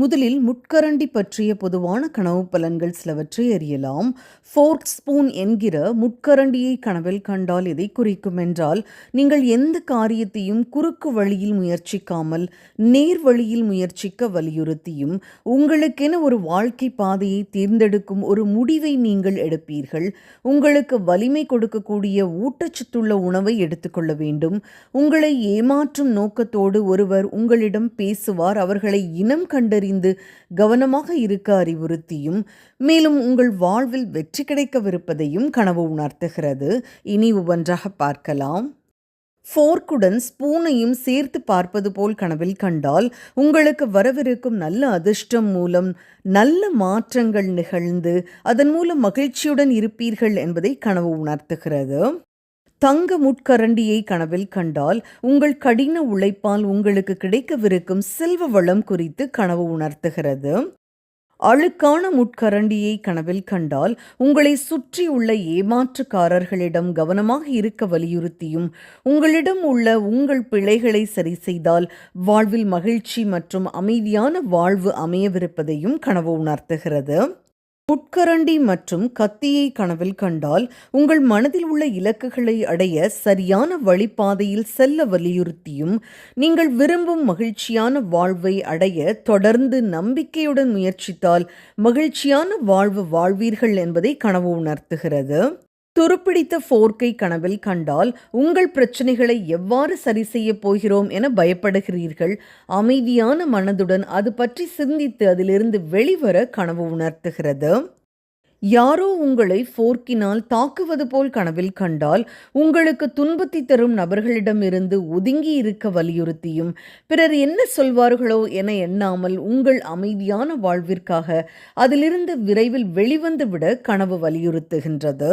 முதலில் முட்கரண்டி பற்றிய பொதுவான கனவு பலன்கள் சிலவற்றை அறியலாம். ஃபோர்க் ஸ்பூன் என்கிற முட்கரண்டியை கனவில் கண்டால் எதை குறிக்கும் என்றால் நீங்கள் எந்த காரியத்தையும் குறுக்கு வழியில் முயற்சிக்காமல் நேர் வழியில் முயற்சிக்க வலியுறுத்தியும் உங்களுக்கென ஒரு வாழ்க்கை பாதையை தேர்ந்தெடுக்கும் ஒரு முடிவை நீங்கள் எடுப்பீர்கள். உங்களுக்கு வலிமை கொடுக்கக்கூடிய ஊட்டச்சத்துள்ள உணவை எடுத்துக்கொள்ள வேண்டும். உங்களை ஏமாற்றும் நோக்கத்தோடு ஒருவர் உங்களிடம் பேசுவார். அவர்களை இனம் கண்டறி அறிந்து கவனமாக இருக்க அறிவுறுத்தியும் மேலும் உங்கள் வாழ்வில் வெற்றி கிடைக்கவிருப்பதையும் கனவு உணர்த்துகிறது. இனி ஒவ்வொன்றாக பார்க்கலாம். ஃபோர்க்குடன் ஸ்பூனையும் சேர்த்து பார்ப்பது போல் கனவில் கண்டால் உங்களுக்கு வரவிருக்கும் நல்ல அதிர்ஷ்டம் மூலம் நல்ல மாற்றங்கள் நிகழ்ந்து அதன் மூலம் மகிழ்ச்சியுடன் இருப்பீர்கள் என்பதை கனவு உணர்த்துகிறது. தங்க முட்கரண்டியை கனவில் கண்டால் உங்கள் கடின உழைப்பால் உங்களுக்கு கிடைக்கவிருக்கும் செல்வ வளம் குறித்து கனவு உணர்த்துகிறது. அழுக்கான முட்கரண்டியை கனவில் கண்டால் உங்களை சுற்றியுள்ள ஏமாற்றுக்காரர்களிடம் கவனமாக இருக்க வலியுறுத்தியும் உங்களிடம் உள்ள உங்கள் பிழைகளை சரி செய்தால் வாழ்வில் மகிழ்ச்சி மற்றும் அமைதியான வாழ்வு அமையவிருப்பதையும் கனவு உணர்த்துகிறது. புட்கரண்டி மற்றும் கத்தியை கனவில் கண்டால் உங்கள் மனதில் உள்ள இலக்குகளை அடைய சரியான வழிபாதையில் செல்ல வலியுறுத்தியும் நீங்கள் விரும்பும் மகிழ்ச்சியான வாழ்வை அடைய தொடர்ந்து நம்பிக்கையுடன் முயற்சித்தால் மகிழ்ச்சியான வாழ்வு வாழ்வீர்கள் என்பதை கனவு உணர்த்துகிறது. துருப்பிடித்த ஃபோர்க்கை கனவில் கண்டால் உங்கள் பிரச்சனைகளை எவ்வாறு சரி செய்ய போகிறோம் என பயப்படுகிறீர்கள்? அமைதியான மனதுடன் அது பற்றி சிந்தித்து அதிலிருந்து வெளிவர கனவு உணர்த்துகிறது. யாரோ உங்களை ஃபோர்க்கினால் தாக்குவது போல் கனவில் கண்டால் உங்களுக்கு துன்பத்தை தரும் நபர்களிடமிருந்து ஒதுங்கி இருக்க வலியுறுத்தியும் பிறர் என்ன சொல்வார்களோ என எண்ணாமல் உங்கள் அமைதியான வாழ்விற்காக அதிலிருந்து விரைவில் வெளிவந்துவிட கனவு வலியுறுத்துகின்றது.